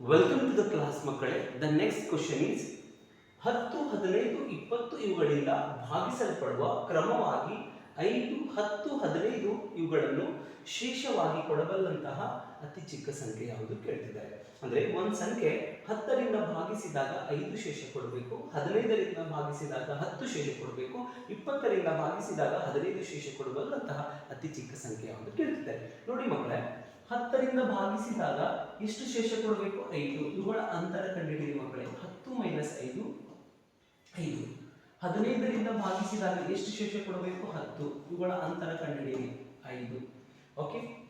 Welcome to the class ಮಕ್ಕಳೇ. The next question is ಹತ್ತು ಹದಿನೈದು ಇಪ್ಪತ್ತು ಇವುಗಳಿಂದ ಭಾಗಿಸಲ್ಪಡುವ ಕ್ರಮವಾಗಿ ಐದು ಹತ್ತು ಹದಿನೈದು ಇವುಗಳನ್ನು ಶೇಷವಾಗಿ ಕೊಡಬಲ್ಲಂತಹ ಅತಿ ಚಿಕ್ಕ ಸಂಖ್ಯೆ ಯಾವುದು ಕೇಳ್ತಿದ್ದಾರೆ. ಅಂದ್ರೆ ಒಂದು ಸಂಖ್ಯೆ ಹತ್ತರಿಂದ ಭಾಗಿಸಿದಾಗ ಐದು ಶೇಷ ಕೊಡಬೇಕು, ಹದಿನೈದರಿಂದ ಭಾಗಿಸಿದಾಗ ಹತ್ತು ಶೇಷ ಕೊಡಬೇಕು, ಇಪ್ಪತ್ತರಿಂದ ಭಾಗಿಸಿದಾಗ ಹದಿನೈದು ಶೇಷ ಕೊಡಬಲ್ಲಂತಹ ಅತಿ ಚಿಕ್ಕ ಸಂಖ್ಯೆ ಯಾವುದು ಕೇಳ್ತಿದ್ದಾರೆ. ನೋಡಿ ಮಕ್ಕಳೇ ಹತ್ತರಿಂದ ಭಾಗಿಸಿದಾಗ ಎಷ್ಟು ಶೇಷ ಕೊಡಬೇಕು? ಐದು. ಇವುಗಳ ಅಂತರ ಕಂಡುಹಿಡಿಯಿರಿ ಮಕ್ಕಳೇ. ಹತ್ತು ಮೈನಸ್ ಐದು ಐದು. ಹದಿನೈದರಿಂದ ಭಾಗಿಸಿದಾಗ ಎಷ್ಟು ಶೇಷ ಕೊಡಬೇಕು? ಹತ್ತು. ಇವುಗಳ ಅಂತರ ಕಂಡುಹಿಡಿಯಿರಿ ಐದು. ಓಕೆ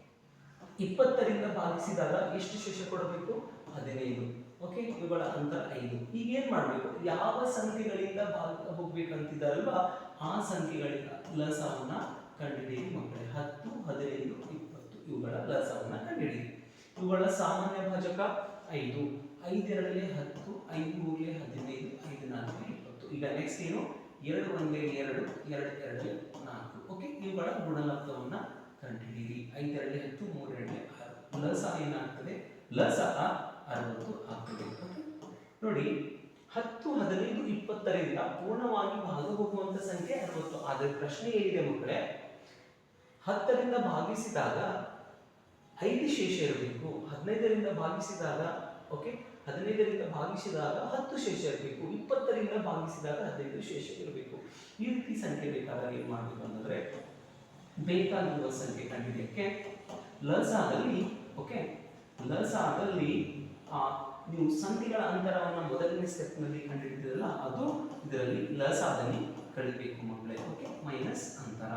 ಇಪ್ಪತ್ತರಿಂದ ಭಾಗಿಸಿದಾಗ ಎಷ್ಟು ಶೇಷ ಕೊಡಬೇಕು? ಹದಿನೈದು. ಓಕೆ ಇವುಗಳ ಅಂತರ ಐದು. ಈಗ ಏನ್ ಮಾಡಬೇಕು? ಯಾವ ಸಂಖ್ಯೆಗಳಿಂದ ಭಾಗ ಹೋಗ್ಬೇಕಂತಿದ್ದಾರಲ್ವಾ? ಆ ಸಂಖ್ಯೆಗಳಿಂದ ಲಸವನ್ನ ಕಂಡುಹಿಡಿಯಿರಿ ಮಕ್ಕಳೇ. ಹತ್ತು, ಹದಿನೈದು ಇವುಗಳ ಲಸವನ್ನ ಕಂಡುಹಿಡಿಯಿರಿ ಇವುಗಳ ಸಾಮಾನ್ಯ ಭಾಜಕ ಐದು. ಐದೆರಡಲೆ ಹತ್ತು ಐದು ಮೂರಲೆ ಹದಿನೈದು ಐದು ನಾಲ್ಕು ಇಪ್ಪತ್ತು. ಈಗ ನೆಕ್ಸ್ಟ್ ಏನು? ಎರಡು ಒಂದೇ ಎರಡು ಎರಡು ಎರಡಲೆ ನಾಲ್ಕು. ಓಕೆ ಇವುಗಳ ಗುಣಲಬ್ಧವನ್ನ ಕಂಡುಹಿಡಿಯಿರಿ ಐದೆರಡಲೆ ಹತ್ತು ಮೂರೆರಡಲೆ ಆರು. ಲಸ ಏನಾಗ್ತದೆ? ಲಸ ಅರವತ್ತು ಆಗ್ತದೆ. ಓಕೆ ನೋಡಿ, ಹತ್ತು, ಹದಿನೈದು, ಇಪ್ಪತ್ತರಿಂದ ಪೂರ್ಣವಾಗಿ ಭಾಗ ಹೋಗುವಂತ ಸಂಖ್ಯೆ ಅರವತ್ತು. ಆದರೆ ಪ್ರಶ್ನೆ ಏನಿದೆ ಮಕ್ಕಳೇ. ಹತ್ತರಿಂದ ಭಾಗಿಸಿದಾಗ ಐದು ಶೇಷ ಇರಬೇಕು. ಹದಿನೈದರಿಂದ ಭಾಗಿಸಿದಾಗ ಓಕೆ ಹದಿನೈದರಿಂದ ಭಾಗಿಸಿದಾಗ ಹತ್ತು ಶೇಷ ಇರಬೇಕು. ಇಪ್ಪತ್ತರಿಂದ ಭಾಗಿಸಿದಾಗ ಹದಿನೈದು ಶೇಷ ಇರಬೇಕು. ಈ ರೀತಿ ಸಂಖ್ಯೆ ಬೇಕಾದಾಗ ಏನು ಮಾಡಬೇಕು ಅಂತಂದ್ರೆ, ಬೇಕಾಗಿರುವ ಸಂಖ್ಯೆ ಕಂಡಿದ್ದಕ್ಕೆ ಲಸಾದಲ್ಲಿ ಓಕೆ ಲಸಾದಲ್ಲಿ ಆ, ನೀವು ಸಂಖ್ಯೆಗಳ ಅಂತರವನ್ನು ಮೊದಲನೇ ಸ್ಟೆಪ್ನಲ್ಲಿ ಕಂಡುಹಿಡಿದಿರಲ್ಲ ಅದು ಇದರಲ್ಲಿ ಲಸಾದಲ್ಲಿ ಕಳಿಬೇಕು ಮಕ್ಕಳೇ ಓಕೆ ಮೈನಸ್ ಅಂತರ.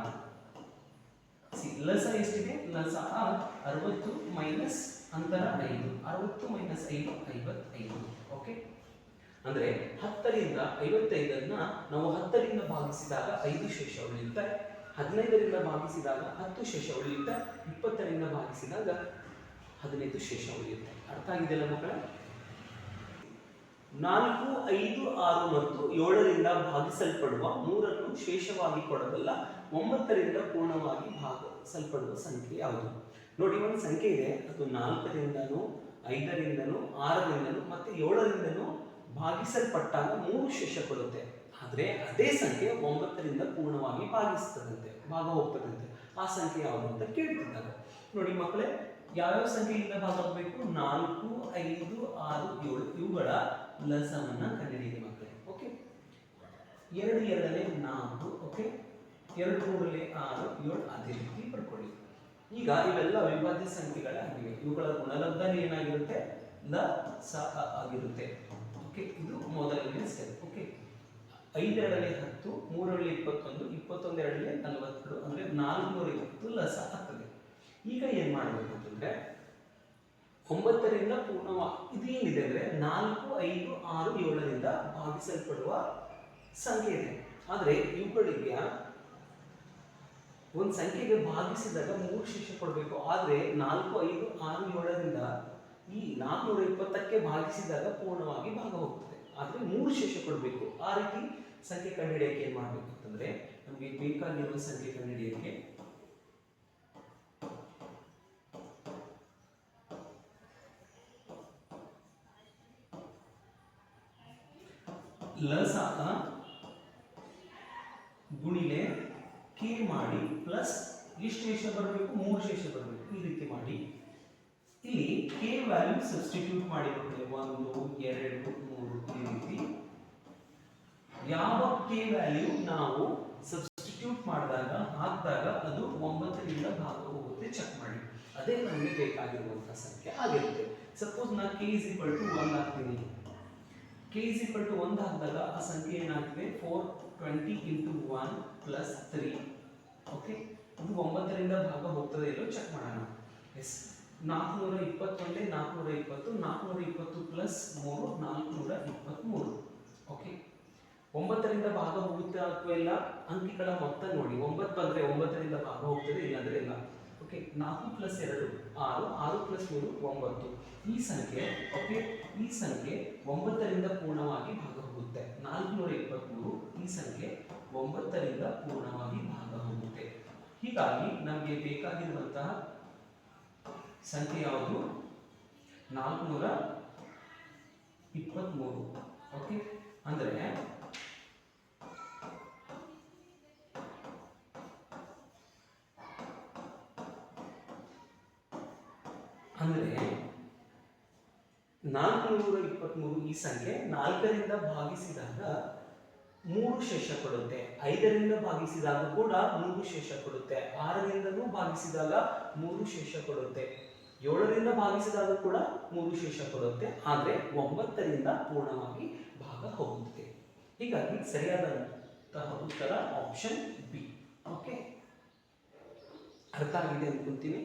ಲಸ ಎಷ್ಟಿದೆ? ಲಸ ಅರವತ್ತು ಮೈನಸ್ ಅಂತರ ಐದು. ಅರವತ್ತು ಮೈನಸ್ ಐದು, ಐವತ್ತೈದು. ಓಕೆ ಅಂದ್ರೆ ಹತ್ತರಿಂದ ಐವತ್ತೈದನ್ನ ನಾವು ಹತ್ತರಿಂದ ಭಾಗಿಸಿದಾಗ ಐದು ಶೇಷ ಉಳಿಯುತ್ತೆ. ಹದಿನೈದರಿಂದ ಭಾಗಿಸಿದಾಗ ಹತ್ತು ಶೇಷ ಉಳಿಯುತ್ತೆ. ಇಪ್ಪತ್ತರಿಂದ ಭಾಗಿಸಿದಾಗ ಹದಿನೈದು ಶೇಷ ಉಳಿಯುತ್ತೆ. ಅರ್ಥ ಆಗಿದೆಯಲ್ಲ ಮಕ್ಕಳ? ನಾಲ್ಕು ಐದು ಆರು ಮತ್ತು ಏಳರಿಂದ ಭಾಗಿಸಲ್ಪಡುವ ಮೂರನ್ನು ಶೇಷವಾಗಿ ಕೊಡಬಲ್ಲ ಒಂಬತ್ತರಿಂದ ಪೂರ್ಣವಾಗಿ ಭಾಗಿಸಲ್ಪಡುವ ಸಂಖ್ಯೆ ಯಾವುದು? ನೋಡಿ, ಒಂದು ಸಂಖ್ಯೆ ಇದೆ. ಅದು ನಾಲ್ಕರಿಂದನೂ, ಐದರಿಂದನೂ, ಆರರಿಂದನೂ ಮತ್ತೆ ಏಳರಿಂದನೂ ಭಾಗಿಸಲ್ಪಟ್ಟಾಗ ಮೂರು ಶೇಷ ಕೊಡುತ್ತೆ. ಆದರೆ ಅದೇ ಸಂಖ್ಯೆ ಒಂಬತ್ತರಿಂದ ಪೂರ್ಣವಾಗಿ ಭಾಗಿಸ್ತದಂತೆ, ಭಾಗ ಹೋಗ್ತದಂತೆ. ಆ ಸಂಖ್ಯೆ ಯಾವುದು ಅಂತ ಕೇಳ್ತಿದ್ದಾಗ ನೋಡಿ, ಮಕ್ಕಳೇ ಯಾವ್ಯಾವ ಸಂಖ್ಯೆಯಿಂದ ಭಾಗಬೇಕು ನಾಲ್ಕು, ಐದು, ಆರು, ಏಳು. ಇವುಗಳ ಲಸವನ್ನ ಕಂಡುಹಿಡಿಯಿರಿ ಮಕ್ಕಳೇ. ಓಕೆ ಎರಡು, ಎರಡನೇ ನಾಲ್ಕು ಓಕೆ ಎರಡು, ಮೂರನೇ ಆರು, ಏಳು, ಅದೇ ರೀತಿ ಪಡ್ಕೊಳ್ಳಿ. ಈಗ ಇವೆಲ್ಲ ಅವಿಭಾಜ್ಯ ಸಂಖ್ಯೆಗಳಾಗಿವೆ ಇವುಗಳ ಗುಣಲಬ್ಧನೆ ಏನಾಗಿರುತ್ತೆ? ಲ, ಸ ಆಗಿರುತ್ತೆ. ಓಕೆ ಇದು ಮೊದಲನೇ ಸ್ಟೆಪ್ ಓಕೆ ಐದೆರಡನೇ ಹತ್ತು, ಮೂರರಲ್ಲಿ ಇಪ್ಪತ್ತೊಂದು ಇಪ್ಪತ್ತೊಂದೆರಡಲ್ಲಿ ನಲವತ್ತೆರಡು ಅಂದ್ರೆ ನಾಲ್ಕುನೂರ ಇಪ್ಪತ್ತು ಲಸ ಆಗ್ತದೆ. ಈಗ ಏನು ಮಾಡಬೇಕು ಅಂತಂದ್ರೆ ಒಂಬತ್ತರಿಂದ ಪೂರ್ಣವ ಇದು ಏನಿದೆ ಅಂದರೆ ನಾಲ್ಕು, ಐದು, ಆರು, ಏಳರಿಂದ ಭಾಗಿಸಲ್ಪಡುವ ಸಂಖ್ಯೆ ಇದೆ. ಆದರೆ ಇವುಗಳಿಗೆ ಒಂದು ಸಂಖ್ಯೆಗೆ ಭಾಗಿಸಿದಾಗ ಮೂರು ಶಿಕ್ಷೆ ಕೊಡಬೇಕು. ಆದರೆ ನಾಲ್ಕು, ಐದು, ಆರು, ಏಳರಿಂದ ಈ ನಾಲ್ಕುನೂರ ಇಪ್ಪತ್ತಕ್ಕೆ ಭಾಗಿಸಿದಾಗ ಪೂರ್ಣವಾಗಿ ಭಾಗ ಹೋಗ್ತದೆ. ಆದರೆ ಮೂರು ಶೇಷ ಕೊಡಬೇಕು. ಆ ರೀತಿ ಸಂಖ್ಯೆ ಕಂಡುಹಿಡಿಯಕ್ಕೆ ಏನು ಮಾಡಬೇಕು ಅಂತಂದ್ರೆ ನಮಗೆ ಬೇಕಾಗಿರುವ ಸಂಖ್ಯೆ ಕಂಡುಹಿಡಿಯಕ್ಕೆ ಲಸ ಗುಣಿಲೆ ಕೆ ಮಾಡಿ ಪ್ಲಸ್ ಎಷ್ಟು ಶೇಷ ಬರಬೇಕು, ಮೂರು ಶೇಷ ಬರಬೇಕು, ಈ ರೀತಿ ಮಾಡಿ. ಇಲ್ಲಿ ಕೆ ವ್ಯಾಲ್ಯೂ ಸಬ್ಸ್ಟಿಟ್ಯೂಟ್ ಮಾಡಿ ಮಕ್ಕಳೇ ಒಂದು, ಎರಡು, ಮೂರು, ಈ ರೀತಿ. ಯಾವ ಕೆ ವ್ಯಾಲ್ಯೂ ನಾವು ಸಬ್ಸ್ಟಿಟ್ಯೂಟ್ ಮಾಡಿದಾಗ, ಹಾಕಿದಾಗ ಅದು ಒಂಬತ್ತರಿಂದ ಭಾಗ ಹೋಗುತ್ತೆ ಚೆಕ್ ಮಾಡಿ. ಅದೇ ನಮಗೆ ಬೇಕಾಗಿರುವಂತಹ ಸಂಖ್ಯೆ ಆಗಿರುತ್ತೆ. ಸಪೋಸ್ ನಾನು K is equal to one ಹಾಕ್ತೀನಿ ಕೆ ಇಸ್ ಈಕ್ವಲ್ ಟು ಒಂದು ಹಾಕಿದಾಗ ಆ ಸಂಖ್ಯೆ ಏನಾಗ್ತಿದೆ four twenty into one plus three okay ಒಂಬತ್ತರಿಂದ ಭಾಗ ಹೋಗ್ತದೆ ಇಲ್ಲೋ ಚೆಕ್ ಮಾಡೋಣ. ಎಸ್ ನಾಲ್ಕುನೂರ ಇಪ್ಪತ್ತೊಂದೇ, ನಾಲ್ಕುನೂರ ಇಪ್ಪತ್ತು ನಾಲ್ಕುನೂರ ಇಪ್ಪತ್ತು ಪ್ಲಸ್ ಮೂರು, ನಾಲ್ಕುನೂರ ಇಪ್ಪತ್ತ್ಮೂರು ಓಕೆ ಒಂಬತ್ತರಿಂದ ಭಾಗ ಹೋಗುತ್ತೆ ಅಥವಾ ಇಲ್ಲ? ಅಂಕಿಗಳ ಮೊತ್ತ ನೋಡಿ. ಒಂಬತ್ತು ಬಂದರೆ ಒಂಬತ್ತರಿಂದ ಭಾಗ ಹೋಗ್ತದೆ, ಇಲ್ಲಾಂದರೆ ಇಲ್ಲ. ಓಕೆ, ನಾಲ್ಕು ಪ್ಲಸ್ ಎರಡು, ಆರು ಆರು ಪ್ಲಸ್ ಮೂರು, ಒಂಬತ್ತು. ಈ ಸಂಖ್ಯೆ, ಓಕೆ, ಈ ಸಂಖ್ಯೆ ಒಂಬತ್ತರಿಂದ ಪೂರ್ಣವಾಗಿ ಭಾಗ ಹೋಗುತ್ತೆ ನಾಲ್ಕುನೂರ ಇಪ್ಪತ್ತ್ಮೂರು ಈ ಸಂಖ್ಯೆ ಒಂಬತ್ತರಿಂದ ಪೂರ್ಣವಾಗಿ ಭಾಗ ಹೋಗುತ್ತೆ ಹೀಗಾಗಿ ನಮಗೆ ಬೇಕಾಗಿರುವಂತಹ ಸಂಖ್ಯೆ ಯಾವುದು? ನಾಲ್ಕುನೂರ ಇಪ್ಪತ್ತ್ಮೂರು ಓಕೆ? ಅಂದರೆ ಅಂದರೆ ನಾಲ್ಕುನೂರ ಇಪ್ಪತ್ತ್ಮೂರು ಈ ಸಂಖ್ಯೆ ನಾಲ್ಕರಿಂದ ಭಾಗಿಸಿದಾಗ ಮೂರು ಶೇಷ ಕೊಡುತ್ತೆ. ಐದರಿಂದ ಭಾಗಿಸಿದಾಗ ಕೂಡ ಮೂರು ಶೇಷ ಕೊಡುತ್ತೆ. ಆರರಿಂದಲೂ ಭಾಗಿಸಿದಾಗ ಮೂರು ಶೇಷ ಕೊಡುತ್ತೆ. ಏಳರಿಂದ ಭಾಗಿಸಿದಾಗ ಕೂಡ ಮೂರು ಶೇಷ ಕೊಡುತ್ತೆ. ಆದರೆ ಒಂಬತ್ತರಿಂದ ಪೂರ್ಣವಾಗಿ ಭಾಗ ಹೋಗುತ್ತೆ. ಹೀಗಾಗಿ ಸರಿಯಾದಂತಹ ಉತ್ತರ ಆಪ್ಷನ್ ಬಿ ಓಕೆ ಅರ್ಥ ಆಗಿದೆ ಅನ್ಕೊಂತೀನಿ.